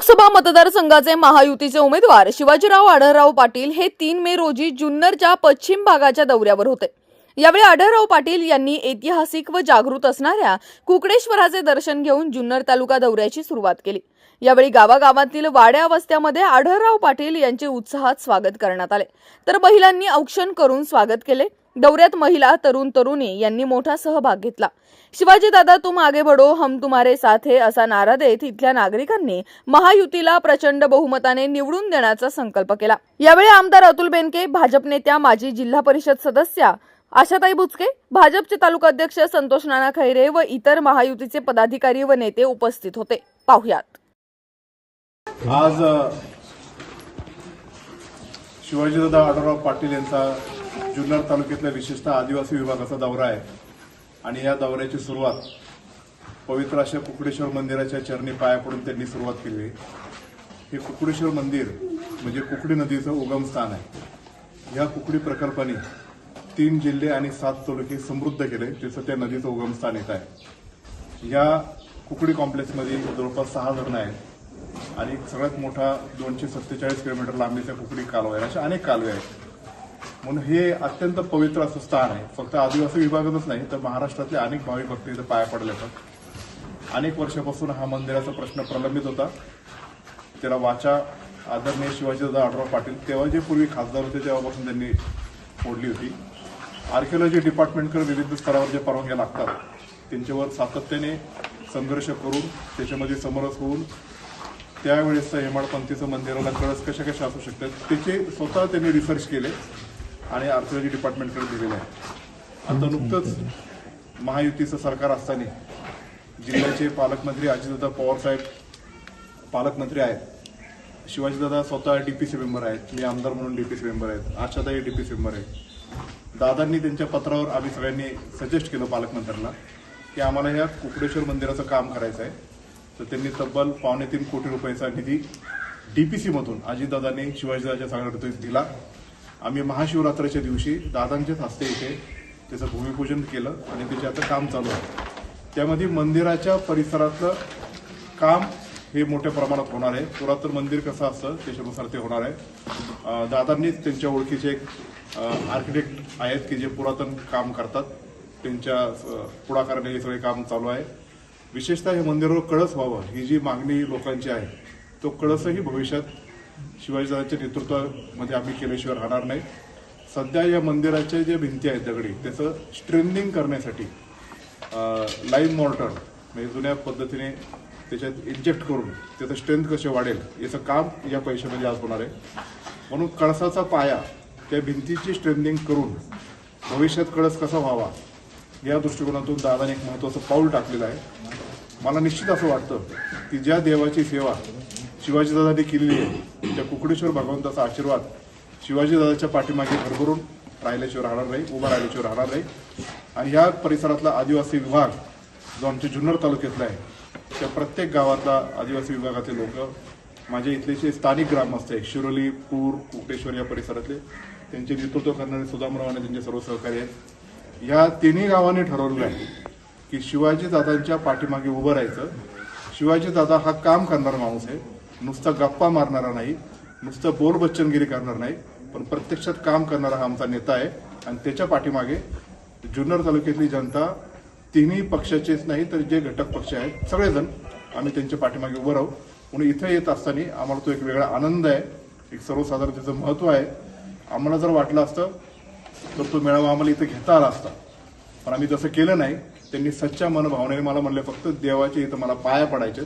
लोकसभा मतदारसंघाचे महायुतीचे उमेदवार शिवाजीराव आढळराव पाटील हे तीन मे रोजी जुन्नरच्या पश्चिम भागाच्या दौऱ्यावर होते. यावेळी आढळराव पाटील यांनी ऐतिहासिक व जागृत असणाऱ्या कुकडेश्वराचे दर्शन घेऊन जुन्नर तालुका दौऱ्याची सुरुवात केली. यावेळी गावागावातील वाड्या वस्त्यामध्ये आढळराव पाटील यांचे उत्साहात स्वागत करण्यात आले. तर महिलांनी औक्षण करून स्वागत केले. दौऱ्यात महिला तरुण तरुणी यांनी मोठा सहभाग घेतला. शिवाजी दादा तुम आगे बढो हम तुम्हारे साथ हे असा नारा देत इथल्या नागरिकांनी महायुतीला प्रचंड बहुमताने निवडून देण्याचा संकल्प केला. यावेळी आमदार अतुल बेनके भाजप नेत्या माजी जिल्हा परिषद सदस्या आशाताई बुचके भाजपचे तालुकाध्यक्ष संतोष नाना खैरे व इतर महायुतीचे पदाधिकारी व नेते उपस्थित होते. पाहुयात. आज शिवाजीदादा आढळराव पाटील यांचा जुन्नर तालुक्यातल्या विशेषतः आदिवासी विभागाचा दौरा आहे. आणि या दौऱ्याची सुरुवात पवित्र अशा कुकडेश्वर मंदिराच्या चरणी पाया पडून त्यांनी सुरुवात केली हे कुकडेश्वर मंदिर म्हणजे कुकडी नदीचं उगमस्थान आहे. या कुकडी प्रकल्पाने तीन जिल्हे आणि सात तालुके समृद्ध केले तिथं त्या नदीचं उगमस्थान येत आहे. या कुकडी कॉम्प्लेक्समध्ये जवळपास सहा धरणं आहेत. आणि सगळ्यात मोठा दोनशे सत्तेचाळीस किलोमीटर लांबीचा कुकडी कालवा आहे. अशा अनेक कालवे आहेत. म्हणून हे अत्यंत पवित्र असं स्थान आहे. फक्त आदिवासी विभागातच नाही तर महाराष्ट्रातले अनेक भाविक भक्त इथं पाया पडले आहेत अनेक वर्षापासून हा मंदिराचा प्रश्न प्रलंबित होता. त्याला वाचा आदरणीय शिवाजीदादा आढराव पाटील तेव्हा जे पूर्वी खासदार होते तेव्हापासून त्यांनी फोडली होती. आर्किओलॉजी डिपार्टमेंटकडे विविध स्तरावर जे परवानग्या लागतात त्यांच्यावर सातत्याने संघर्ष करून त्याच्यामध्ये समरस होऊन त्यावेळेसचं हेमाडपंथीचं मंदिराला कळस कशा कशा असू शकतात त्याचे स्वतः त्यांनी रिसर्च केले. आणि आर्किओलॉजी डिपार्टमेंटकडे दिलेलं आहे. आता नुकतंच महायुतीचं सरकार असताना जिल्ह्याचे पालकमंत्री अजितदादा पवार साहेब पालकमंत्री आहेत. शिवाजीदादा स्वतः डीपीसी मेंबर आहेत. मी आमदार म्हणून डीपीसी मेंबर आहेत. आशाताई डीपीसी मेंबर आहेत. दादांनी त्यांच्या पत्रावर आम्ही सगळ्यांनी सजेस्ट केलं पालकमंत्र्यांना की आम्हाला या कुकडेश्वर मंदिराचं काम करायचं आहे. तर त्यांनी तब्बल पावणे तीन कोटी रुपयाचा निधी डीपीसी मधून अजितदादांनी शिवाजीदादाच्या सांगण्यात दिला. आम्ही महाशिवरात्रीच्या दिवशी दादांच्याच हस्ते इथे त्याचं भूमिपूजन केलं आणि त्याचे आता काम चालू आहे. त्यामध्ये मंदिराच्या परिसरातलं काम हे मोठ्या प्रमाणात होणार आहे. पुरातन मंदिर कसं असतं त्याच्यानुसार ते होणार आहे. दादांनीच त्यांच्या ओळखीचे एक आर्किटेक्ट आहेत की जे पुरातन काम करतात. त्यांच्या पुढाकाराने हे सगळे काम चालू आहे. विशेषतः हे मंदिरावर कळस व्हावं ही जी मागणी लोकांची आहे तो कळसही भविष्यात शिवाजीदादांच्या नेतृत्वामध्ये आम्ही केल्याशिवाय राहणार नाही. सध्या या मंदिराच्या ज्या भिंती आहेत दगडी त्याचं स्ट्रेंथिंग करण्यासाठी लाईव्ह मॉर्टर म्हणजे जुन्या पद्धतीने त्याच्यात इंजेक्ट करून त्याचं स्ट्रेंथ कसे वाढेल याचं काम या पैशामध्ये आज होणार आहे. म्हणून कळसाचा पाया त्या भिंतीची स्ट्रेंथिंग करून भविष्यात कळस कसा व्हावा या दृष्टिकोनातून दादाने एक महत्त्वाचं पाऊल टाकलेलं आहे. मला निश्चित असं वाटतं की ज्या देवाची सेवा शिवाजीदादांनी केलेली आहे. त्या कुकडेश्वर भगवंताचा आशीर्वाद शिवाजीदादाच्या पाठीमागे भरभरून राहिल्याशिवाय राहणार नाही उभा राहिल्याशिवाय राहणार नाही. आणि या परिसरातला आदिवासी विभाग जो आमच्या जुन्नर तालुक्यातला आहे त्या प्रत्येक गावातला आदिवासी विभागातले लोक माझ्या इथले जे स्थानिक ग्रामस्थ आहे शिरोली पूर कुकटेश्वर या परिसरातले. त्यांचे नेतृत्व करणारे सुदामराव आणि त्यांचे सर्व सहकारी आहेत. या तिन्ही गावांनी ठरवलेलं आहे की शिवाजी दादांच्या पाठीमागे उभं राहायचं. शिवाजी दादा हा काम करणारा माणूस आहे. नुसता गप्पा मारणारा नाही नुसतं बोल बच्चनगिरी करणार नाही पण प्रत्यक्षात काम करणारा हा आमचा नेता आहे. आणि त्याच्या पाठीमागे जुन्नर तालुक्यातली जनता तिन्ही पक्षाचेच नाही तर जे घटक पक्ष आहेत सगळेजण आम्ही त्यांच्या पाठीमागे उभं राहू. म्हणून इथं येत असताना आम्हाला तो एक वेगळा आनंद आहे एक सर्वसाधारण त्याचं महत्त्व आहे. आम्हाला जर वाटलं असतं तर तो मेळावा आम्हाला इथं घेता आला असता. पण आम्ही तसं केलं नाही त्यांनी सच्च्या मनभावनेने मला म्हणले फक्त देवाचे इथं मला पाया पडायचे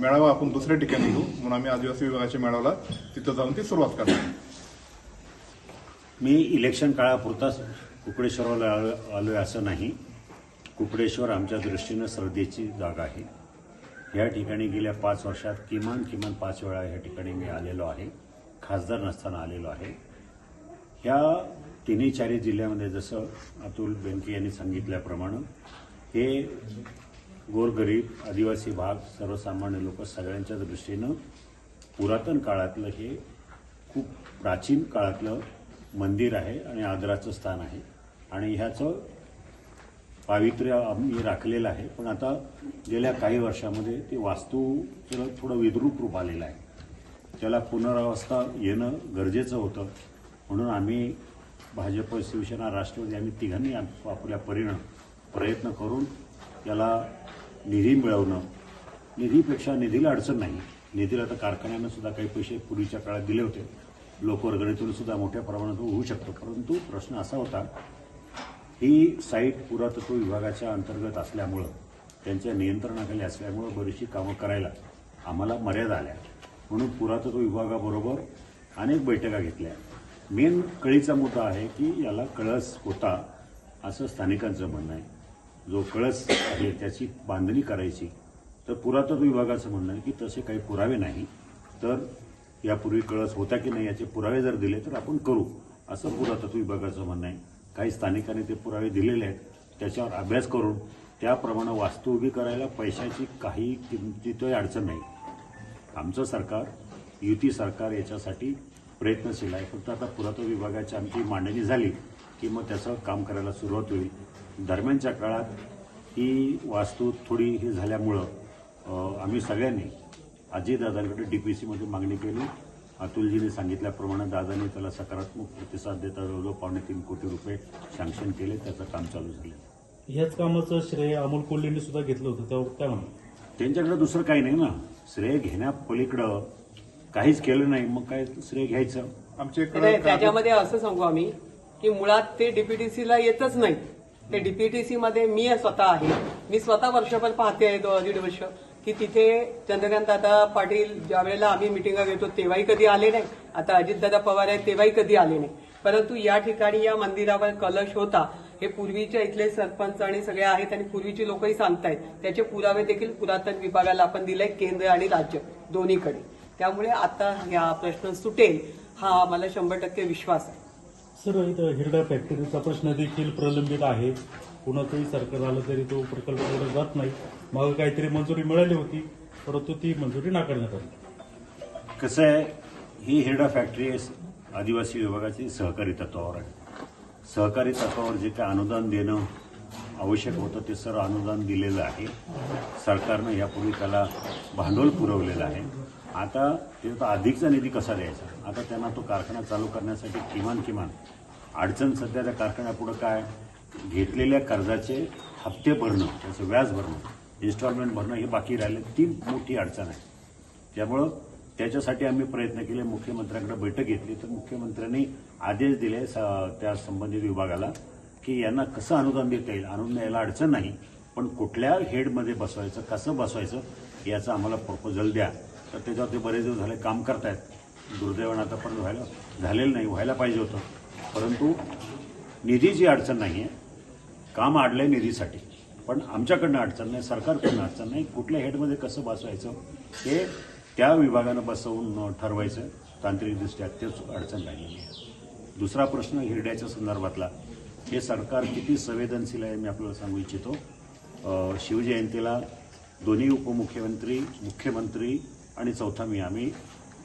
मेळावा आपण दुसऱ्या ठिकाणी घेऊ. म्हणून आम्ही आदिवासी विभागाच्या मेळाव्याला तिथं जाऊन ती सुरुवात करणार मी इलेक्शन काळापुरताच कुकडेश्वरला आलो आलोय असं नाही. कुकडेश्वर आमच्या दृष्टीनं श्रद्धेची जागा आहे. या ठिकाणी गेल्या पाच वर्षात किमान किमान पाच वेळा या ठिकाणी मी आलेलो आहे. खासदार नसताना आलेलो आहे. ह्या तिन्ही चारही जिल्ह्यामध्ये जसं अतुल बेनके यांनी सांगितल्याप्रमाणे हे गोरगरीब आदिवासी भाग सर्वसामान्य लोक सगळ्यांच्या दृष्टीनं पुरातन काळातलं हे खूप प्राचीन काळातलं मंदिर आहे आणि आदराचं स्थान आहे. आणि ह्याचं पावित्र्य आम्ही राखलेलं आहे. पण आता गेल्या काही वर्षामध्ये ते वास्तूचं थोडं विद्रूप रूप आलेलं आहे. त्याला पुनरावस्था येणं गरजेचं होतं. म्हणून आम्ही भाजप शिवसेना राष्ट्रवादी आम्ही तिघांनी आपल्या परीनं प्रयत्न करून याला निधी मिळवणं. निधीपेक्षा निधीला अडचण नाही. निधीला तर कारखान्यानं सुद्धा काही पैसे पूर्वीच्या काळात दिले होते. लोकवर्गणीतून सुद्धा मोठ्या प्रमाणात होऊ शकतो. परंतु प्रश्न असा होता ही साईट पुरातत्व विभागाच्या अंतर्गत असल्यामुळं त्यांच्या नियंत्रणाखाली असल्यामुळं बरीचशी कामं करायला आम्हाला मर्यादा आल्या. म्हणून पुरातत्व विभागाबरोबर अनेक बैठका घेतल्या. मेन कळीचा मुद्दा आहे की याला कळस होता असं स्थानिकांचं म्हणणं आहे. जो कळस आहे त्याची बांधणी करायची. तर पुरातत्व विभागाचं म्हणणं आहे की तसे काही पुरावे नाही तर यापूर्वी कळस होता की नाही याचे पुरावे जर दिले तर आपण करू असं पुरातत्व विभागाचं म्हणणं आहे. काही स्थानिकांनी ते पुरावे दिलेले आहेत त्याच्यावर अभ्यास करून त्याप्रमाणे वास्तू उभी करायला पैशाची काही किंचितही अडचण नाही. आमचं सरकार युती सरकार याच्यासाठी प्रयत्नशील आहे. फक्त आता पुरातत्व विभागाची आमची मांडणी झाली की मग त्याचं काम करायला सुरुवात होईल. दरम्यानच्या काळात ही वास्तू थोडी हे झाल्यामुळं आम्ही सगळ्यांनी अजयदादांकडे डी पी सीमध्ये मागणी केली. अतुलजीने सांगितल्याप्रमाणे दादांनी त्याला सकारात्मक प्रतिसाद देता जवळजवळ पावणे तीन कोटी रुपये सँक्शन केले. त्याचं काम चालू झालं. ह्याच कामाचं श्रेय अमोल कोल्हेंनी सुद्धा घेतलं होतं. तेव्हा काय म्हणा त्यांच्याकडे दुसरं काही नाही ना. श्रेय घेण्यापलीकडं काहीच केलं नाही. मग काय श्रेय घ्यायचं? आमचे नाही, त्याच्यामध्ये असं सांगू आम्ही की मुळात ते डीपीटीसीला येतच नाही ते डीपीटीसी मध्ये मी स्वतः आहे. मी स्वतः वर्षभर पाहते आहे दो दीड वर्ष की तिथे चंद्रकांत दादा पाटील ज्या वेळेला आम्ही मिटिंगा घेतो तेव्हाही कधी आले नाही. आता अजितदादा पवार आहेत तेव्हाही कधी आले नाही. परंतु या ठिकाणी या मंदिरावर कलश होता. हे पूर्वीच्या इथले सरपंच आणि सगळे आहेत आणि पूर्वीची लोकही सांगतायत. त्याचे पुरावे देखील पुरातन विभागाला आपण दिले केंद्र आणि राज्य दोन्हीकडे. त्यामुळे आता हा प्रश्न सुटेल. हा मला शंभर टक्के विश्वास आहे. सर इथं हिरडा फॅक्टरीचा प्रश्न देखील प्रलंबित आहे. कुणाचंही सरकार आलं तरी तो प्रकल्प पुढे जात नाही. मग काहीतरी मंजुरी मिळाली होती परंतु ती मंजुरी नाकारण्यात आली. कसं आहे ही हिरडा फॅक्टरी आदिवासी विभागाची सहकारी तत्वावर आहे. सहकारी तत्वावर जे काय अनुदान देणं आवश्यक होतं ते सर्व अनुदान दिलेलं आहे. सरकारनं यापूर्वी त्याला भांडवल पुरवलेलं आहे. आता त्याचा अधिकचा निधी कसा द्यायचा? आता त्यांना तो कारखाना चालू करण्यासाठी किमान किमान अडचण सध्या त्या कारखान्यापुढं काय? घेतलेल्या कर्जाचे हप्ते भरणं त्याचं व्याज भरणं इन्स्टॉलमेंट भरणं हे बाकी राहिले. ती मोठी अडचण आहे. त्यामुळं त्याच्यासाठी आम्ही प्रयत्न केले. मुख्यमंत्र्यांकडे बैठक घेतली. तर मुख्यमंत्र्यांनी आदेश दिले स- त्या संबंधित विभागाला की यांना कसं अनुदान देता येईल? अनुदान द्यायला अडचण नाही पण कुठल्या हेडमध्ये बसवायचं कसं बसवायचं याचं आम्हाला प्रपोजल द्या. तर त्याच्यावर ते बरेच दिवस झाले काम करतायत. दुर्दैवानं आतापर्यंत व्हायला झालेलं नाही व्हायला पाहिजे होतं. परंतु निधीची अडचण नाही आहे काम आडलं आहे निधीसाठी. पण आमच्याकडनं अडचण नाही सरकारकडनं अडचण नाही. कुठल्या हेडमध्ये कसं बसवायचं हे त्या विभागानं बसवून ठरवायचं. तांत्रिकदृष्ट्या तेच अडचण राहिलेली आहे. दुसरा प्रश्न हिरड्याच्या संदर्भातला. हे सरकार किती संवेदनशील आहे मी आपल्याला सांगू इच्छितो. शिवजयंतीला दोन्ही उपमुख्यमंत्री मुख्यमंत्री आणि चौथा मी आम्ही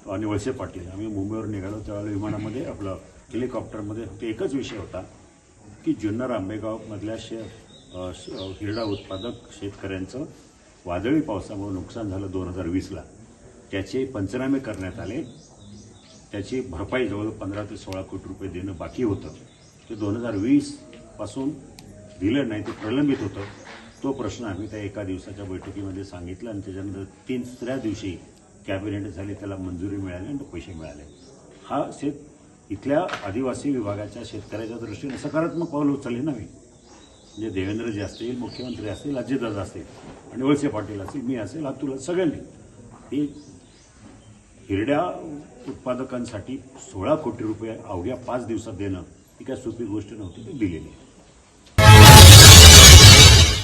आणि वळसे पाटील. आम्ही मुंबईवर निघालो त्यावेळेला विमानामध्ये आपलं हेलिकॉप्टरमध्ये. फक्त एकच विषय होता की जुन्नर आंबेगावमधल्या शे श- हिरडा उत्पादक शेतकऱ्यांचं वादळी पावसामुळे नुकसान झालं दोन हजार वीसला. त्याचे पंचनामे करण्यात आले. त्याची भरपाई जवळ पंधरा ते सोळा कोटी रुपये देणं बाकी होतं. ते दोन हजार वीसपासून दिलं नाही ते प्रलंबित होतं. तो प्रश्न आम्ही त्या एका दिवसाच्या बैठकीमध्ये सांगितलं आणि त्याच्यानंतर तीन तिसऱ्या दिवशी कॅबिनेट झाले त्याला मंजुरी मिळाली आणि पैसे मिळाले. हा शेत इथल्या आदिवासी विभागाच्या शेतकऱ्याच्या दृष्टीने सकारात्मक पाऊल उचलले ना मी. म्हणजे देवेंद्रजी असतील मुख्यमंत्री असतील अजितदादा असतील आणि वळसे पाटील असतील मी असेल अतुल सगळ्यांनी. हे हिरड्या उत्पादकांसाठी सोळा कोटी रुपये अवघ्या पाच दिवसात देणं ही काय सोपी गोष्ट नव्हती ती दिलेली आहे.